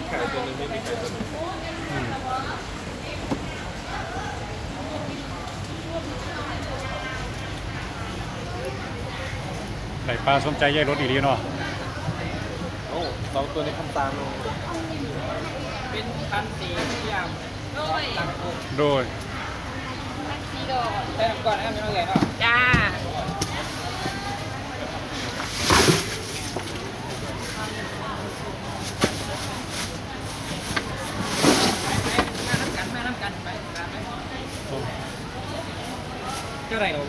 มีไข่ตัวนึงไม่มีไข่ตัวนึงอืมไก่ปลาสมใจแยกรถอีดีเนาะโอ้สองตัวในคำตามลงเป็นพันสีที่ยามโดยโดยทักซีโดแต่ก่อนแอมไม่ต้องเนาะจ้าน้ำกันมาน้ำกันไปตามไป เจ้าไหนเรา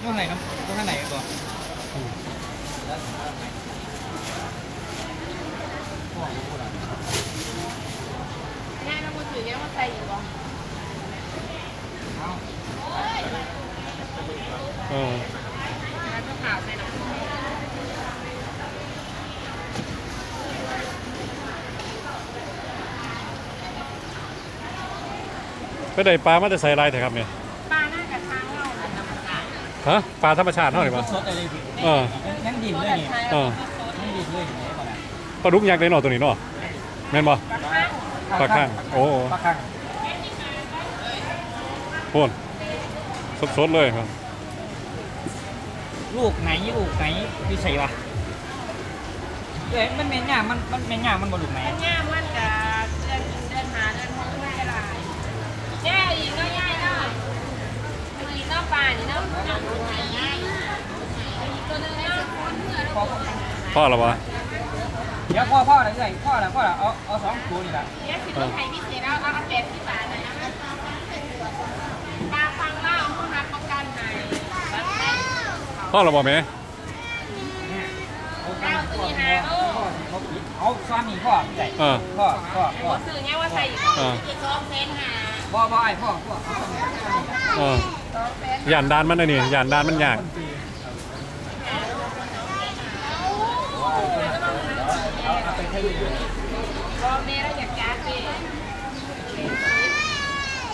เจ้าไหนน้ำเจ้าไหนก่อนอืมง่ายนะมือถือยังมาใส่อยู่บ่เออแล้วก็ขาวใส่น้ำไปได้ปลามาแต่ใส่ลายแต่ครับเนี่ย ฮะปลาธรรมชาติเท่าไหร่ปะสดอะไรพี่เออยังดินตัวเลยแบบนี่ไทยเออยังดินเลยนี่ก่อนนะปลาดุกยักษ์ได้เนาะตัวนี้เนาะแม่นบ่ปลาข้างปลาข้างโอ้ปลาข้างโพ่นสดๆเลยครับลูกไหนลูกไหนพี่ใส่วะเอ้ยมันเมนย่ามันมันเมนย่ามันบลูกไหนมันง่ายมันกับเดินเดินหาเดินห้องไม่ได้ลายแย่อีกก็ง่ายเนาะอีกเนาะ ปลานี่เนาะอีกตัวนึงเนาะพ่อพ่อหรอวะเดี๋ยวพ่อพ่ออะไรเอ้ยพ่ออะไรพ่ออะไรเอาเอาสองตัวนี่ละเนี่ยสิตัวไทยพิเศษเอาเอาแปดที่บาทนะปลาฟังเล่าเขารับประกันให้บัดแม่พ่อหรอบ่แม่เอาสามีพ่อใหญ่เออพ่อพ่อพ่อหัวสื่อเนี่ยว่าใส่อีกเออสองเซนหาพ่อพ่อไอ้พ่อพ่อเออ หยานดานมันนะนี่หยานดานมันยากบอกเมย์เราอยากการเป็น